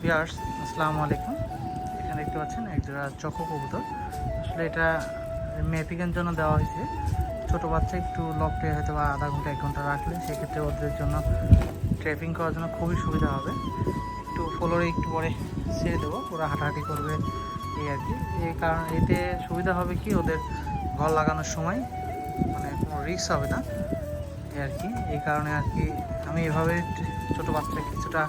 Pears, আসসালামু আলাইকুম। এখানে দেখতে পাচ্ছেন এক জোড়া চকো কবুতর। আসলে এটা মেপিকের জন্য দেওয়া হয়েছে। ছোট বাচ্চা একটু লকটে হয়তো বা আধা ঘণ্টা, এক ঘণ্টা রাখলে সেক্ষেত্রে ওদের জন্য ট্রেপিং করার জন্য খুবই সুবিধা হবে। একটু ফ্লোরে একটু পরে ছেড়ে দেবো ওরা হাঁটাহাঁটি করবে এই আর কি। এই কারণ এতে সুবিধা হবে কি, ওদের ঘর লাগানোর সময় মানে কোনো রিস্ক হবে না। এই আর কি, এই কারণে আর কি আমি এভাবে ছোটো বাচ্চা কিছুটা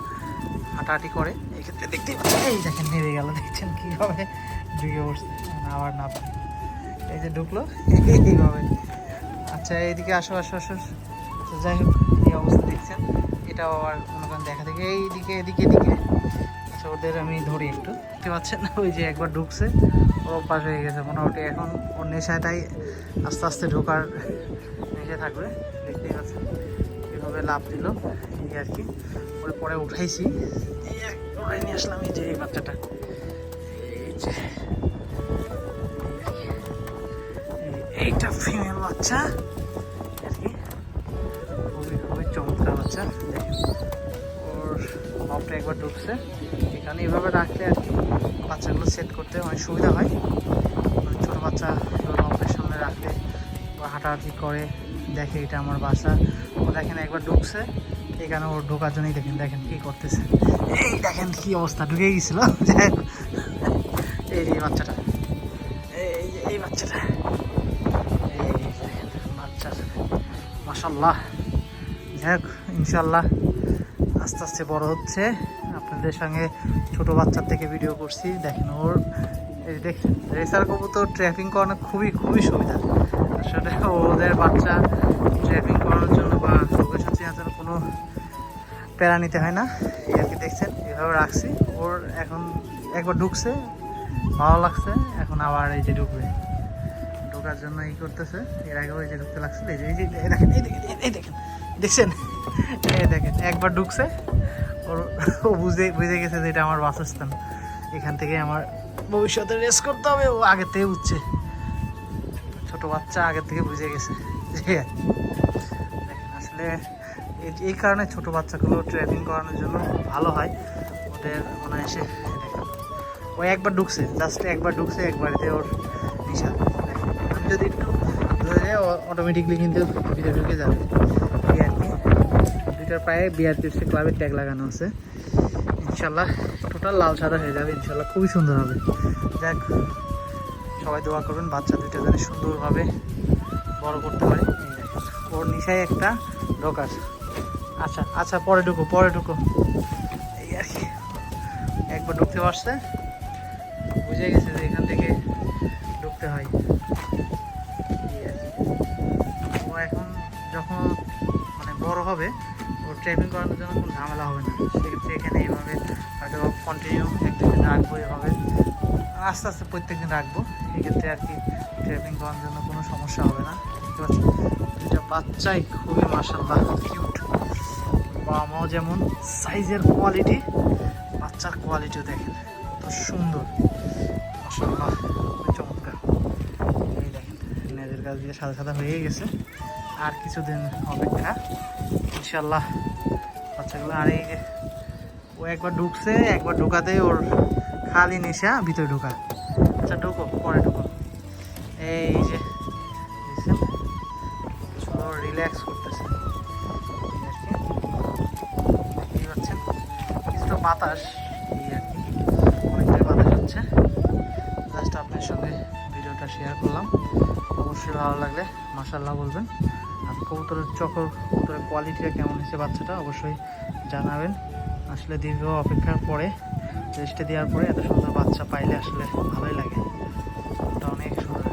হাঁটাহাঁটি করে। এক্ষেত্রে দেখতে এই দেখেন নেমে গেল, দেখছেন কীভাবে ঢুকে বসছে আবার না পারে। এই যে ঢুকলো, এইভাবে। আচ্ছা এইদিকে আসো আসো আসো। তো যাই হোক, এই অবস্থা দেখছেন। এটাও আবার মনে করেন দেখা। থেকে এইদিকে, এদিকে এদিকে। আচ্ছা ওদের আমি ধরি একটু। দেখতে পাচ্ছেন? ওই যে একবার ঢুকছে। ওর অভ্যাস হয়ে গেছে মোটামুটি। এখন ওর নেশাটাই আস্তে আস্তে ঢোকার নেশা থাকবে। দেখতেই পাচ্ছেন। এভাবে লাভ দিল। এই আর কি। ওর পরে উঠাইছি। উঠাই নিয়ে আসলাম এই যে এই বাচ্চাটা। এই যে। এইটা ফিমেল বাচ্চা। আর কি। খুবই খুবই চমৎকার বাচ্চা। ওর মপটা একবার ঢুকছে। এখানে এভাবে রাখলে আর কি বাচ্চাগুলো সেট করতে অনেক সুবিধা হয়। ছোটো বাচ্চা মপের সামনে রাখলে বা হাঁটাহাঁটি করে, দেখে এটা আমার বাসা। দেখেন একবার ঢুকছে। এখানে ওর ঢোকার জন্যই দেখেন দেখেন কি করতেছে। এই দেখেন কি অবস্থা, ঢুকে গেছিল। এই বাচ্চাটা, এই এই বাচ্চাটা, এই দেখেন যাই ইনশাল্লাহ আস্তে আস্তে বড় হচ্ছে। আপনাদের সঙ্গে ছোট বাচ্চার থেকে ভিডিও করছি। দেখেন ওর, এই দেখেন, রেসার কবুতর ট্র্যাপিং করানো খুবই খুবই সুবিধা আসলে ওদের বাচ্চা ট্র্যাপিং করানোর জন্য বা লোকেশন চেনার জন্য কোনো প্যারা নিতে হয় না। এই আর কি দেখছেন, এভাবে রাখছি। ওর এখন একবার ঢুকছে, ভালো লাগছে, এখন আবার এই যে ঢুকবে। ঢোকার জন্য ই করতেছে, এর আগেও এই যে ঢুকতে লাগছিল এই যে এই যে দেখেন দেখেন দেখছেন? এই দেখেন, একবার ঢুকছে, ওর, ও বুঝে বুঝে গেছে যে এটা আমার বাসস্থান। এখান থেকে আমার ভবিষ্যতে রেস করতে হবে, ও আগের থেকে বুঝছে ছোট বাচ্চা আগের থেকে বুঝে গেছে দেখেন আসলে এই- কারণে ছোট বাচ্চাগুলো ট্রেনিং করানোর জন্য ভালো হয়। ওদের মনে এসে ও একবার ঢুকছে জাস্ট একবার ঢুকছে একবারেতে ওর নিশা যদি একটু ধরে অটোমেটিকলি কিন্তু ভিতরে ঢুকে যাবে। দুইটার প্রায় বিআরটিসি ক্লাবের ট্যাগ লাগানো আছে। ইনশাল্লাহ, টোটাল লাল সাদা হয়ে যাবে, ইনশাল্লাহ খুবই সুন্দর হবে। দেখ সবাই দোয়া করবেন, বাচ্চা দুইটা যেন সুন্দরভাবে বড় করতে পারে। ওর নিশায় একটা ঢোকার। আচ্ছা আচ্ছা পরে ঢুকো পরে ঢুকো। এই আর কি, একবার ঢুকতে পারছে। বুঝে গেছে যে এখান থেকে ঢুকতে হয়। ও এখন যখন মানে বড় হবে ও ট্রেনিং করানোর জন্য কোনো ঝামেলা হবে না। সেক্ষেত্রে এখানে এইভাবে হয়তো কন্টিনিউ একদিন রাখব এভাবে আস্তে আস্তে প্রত্যেক দিন রাখব। এক্ষেত্রে আর কি ট্রেনিং করার জন্য কোনো সমস্যা হবে না। দেখতে পাচ্ছি দুইটা বাচ্চাই খুবই মাসাল্লাহ কিউট মাও যেমন সাইজের কোয়ালিটি বাচ্চার কোয়ালিটিও দেখেন তো সুন্দর। মাসাল্লাহ চমৎকার। এই দেখেন নেজের গাছ দিয়ে সাদা সাদা হয়ে গেছে। আর কিছুদিন অপেক্ষা ইনশাল্লাহ বাচ্চাগুলো আর এই ও একবার ঢুকছে, একবার ঢোকাতে ওর খালি নেশা, ভিতরে ঢোকা। আচ্ছা ঢুকো, পরে ঢুকো। এই যে রিল্যাক্স করতেছে। কিছুটা বাতাস, এই আর অনেকটাই বাতাস হচ্ছে। জাস্ট আপনার সঙ্গে ভিডিওটা শেয়ার করলাম। অবশ্যই ভালো লাগলে মাসাল্লাহ বলবেন। আর কবুতরের চকর কবুতরের কোয়ালিটিটা কেমন হয়েছে বাচ্চাটা, অবশ্যই জানাবেন। আসলে দীর্ঘ অপেক্ষার পরে রেস্টে দেওয়ার পরে এত সুন্দর বাচ্চা পাইলে আসলে ভালোই লাগে। ওটা অনেক সুন্দর।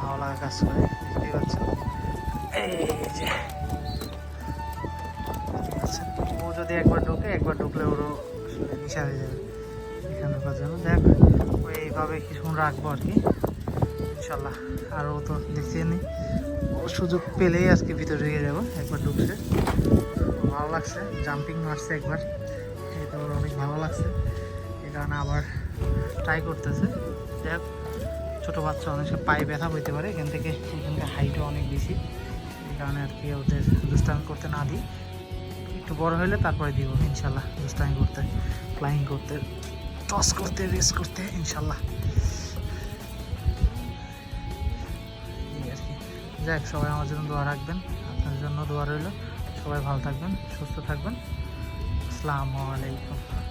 ভালো লাগা কাজ করে। দেখতেই পাচ্ছেন। ও যদি একবার ঢোকে, একবার ঢুকলে ওরও আসলে নিশা হয়ে যাবে। এখানে জন্য। দেখ, ও এইভাবে কিছুক্ষণ রাখব আর কি। ইনশাল্লাহ আর ও তো দেখতে নি ও সুযোগ পেলেই আজকে ভিতরে ঢুকে যাব। একবার ঢুকছে। ভালো লাগছে। জাম্পিং মারছে একবার। তো ওর অনেক ভালো লাগছে। এই কারণে আবার ট্রাই করতেছে। হোক ছোটো বাচ্চা অনেক পায়ে ব্যথা হইতে পারে, এখান থেকে এখানকার হাইটও অনেক বেশি। এই কারণে আর কি ওদের দুষ্টামি করতে না দিই। একটু বড় হলে তারপরে দিব, ইনশাল্লাহ। দুষ্টামি করতে ফ্লাইং করতে টস করতে রেস করতে, ইনশাল্লাহ। যাক, সবাই আমার জন্য দোয়া রাখবেন। আপনার জন্য দোয়া রইল। সবাই ভালো থাকবেন, সুস্থ থাকবেন। আসসালামু আলাইকুম।